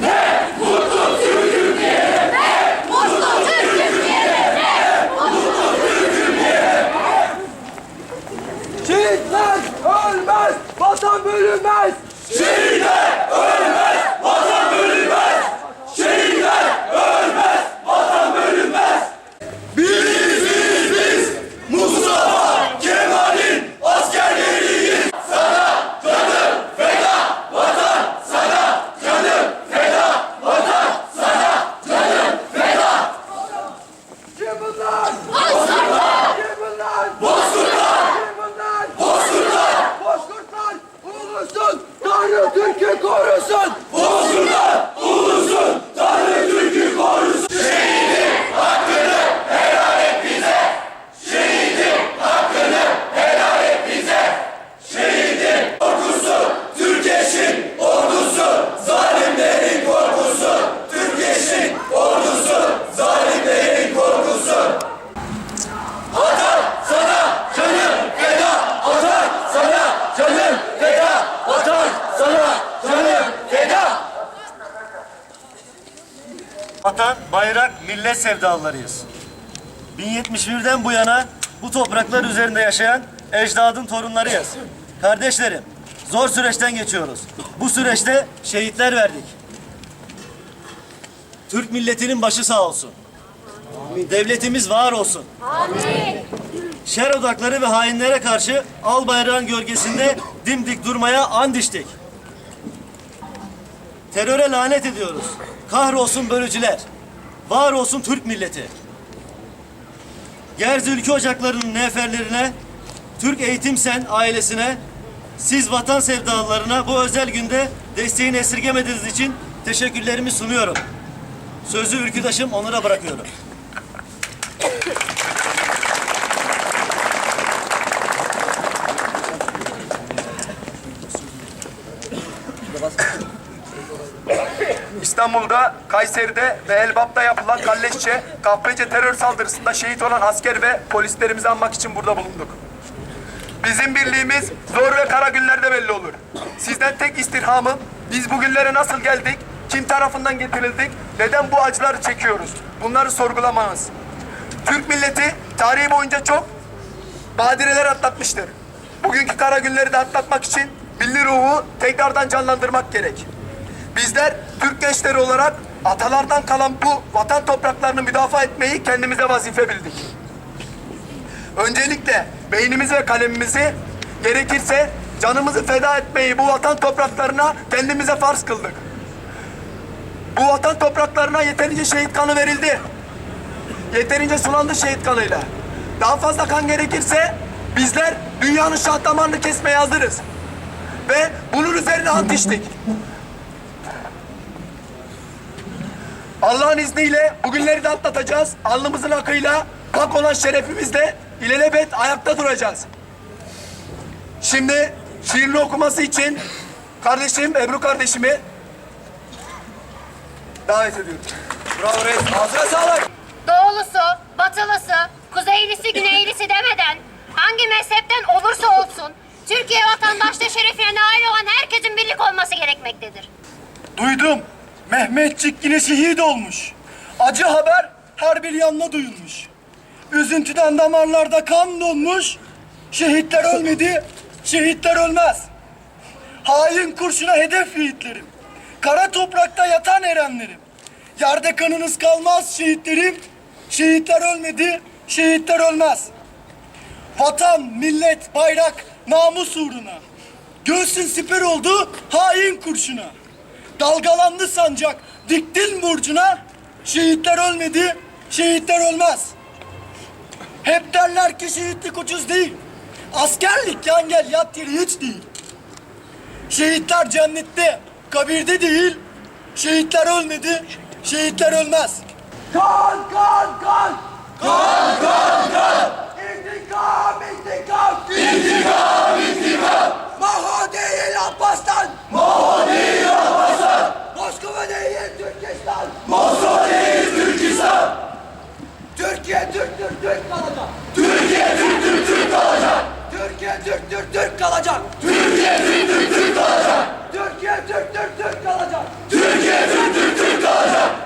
Не! Vatan, bayrak, millet sevdalılarıyız. 1071'den bu yana bu topraklar üzerinde yaşayan ecdadın torunlarıyız. Kardeşlerim, zor süreçten geçiyoruz. Bu süreçte şehitler verdik. Türk milletinin başı sağ olsun. Devletimiz var olsun. Şer odakları ve hainlere karşı al bayrağın gölgesinde dimdik durmaya and içtik. Teröre lanet ediyoruz. Kahrolsun bölücüler. Var olsun Türk milleti. Gerzi ülke ocaklarının neferlerine, Türk Eğitim Sen ailesine, siz vatan sevdalılarına bu özel günde desteğini esirgemediğiniz için teşekkürlerimi sunuyorum. Sözü ülküdaşım Onur'a bırakıyorum. İstanbul'da, Kayseri'de ve Elbap'ta yapılan Kalleşçe, Kahpece terör saldırısında şehit olan asker ve polislerimizi anmak için burada bulunduk. Bizim birliğimiz zor ve kara günlerde belli olur. Sizden tek istirhamım, biz bugünlere nasıl geldik, kim tarafından getirildik, neden bu acıları çekiyoruz? Bunları sorgulamanız. Türk milleti tarihi boyunca çok badireler atlatmıştır. Bugünkü kara günleri de atlatmak için milli ruhu tekrardan canlandırmak gerek. Bizler Türk gençleri olarak atalardan kalan bu vatan topraklarını müdafaa etmeyi kendimize vazife bildik. Öncelikle beynimizi ve kalemimizi gerekirse canımızı feda etmeyi bu vatan topraklarına kendimize farz kıldık. Bu vatan topraklarına yeterince şehit kanı verildi. Yeterince sulandı şehit kanıyla. Daha fazla kan gerekirse bizler dünyanın şah damarını kesmeye hazırız. Ve bunun üzerine ant içtik. Allah'ın izniyle bugünleri de atlatacağız. Alnımızın akıyla, hak olan şerefimizle ilelebet ayakta duracağız. Şimdi şiirini okuması için kardeşim Ebru kardeşimi davet ediyorum. Bravo reis. Ağzına sağlık. Doğulusu, batılısı, kuzeylisi, güneylisi demeden hangi mezhepten olursa olsun Türkiye vatandaşlığı şerefine nail olan herkesin birlik olması gerekmektedir. Duydum. Mehmetçik yine şehit olmuş. Acı haber her bir yanına duyulmuş. Üzüntüden damarlarda kan donmuş. Şehitler ölmedi, şehitler ölmez. Hain kurşuna hedef yiğitlerim. Kara toprakta yatan erenlerim. Yerde kanınız kalmaz şehitlerim. Şehitler ölmedi, şehitler ölmez. Vatan, millet, bayrak, namus uğruna. Göğsün siper oldu hain kurşuna. Dalgalandı sancak, diktin burcuna. Şehitler ölmedi, şehitler ölmez. Hep derler ki şehitlik ucuz değil. Askerlik yan gel yat yeri hiç değil. Şehitler cennette, kabirde değil. Şehitler ölmedi, şehitler ölmez. Kan, kan, kan! Kan, kan, kan! Türkiye Türk Türk Türk kalacak. Türkiye Türk Türk Türk kalacak. Türkiye Türk Türk Türk kalacak.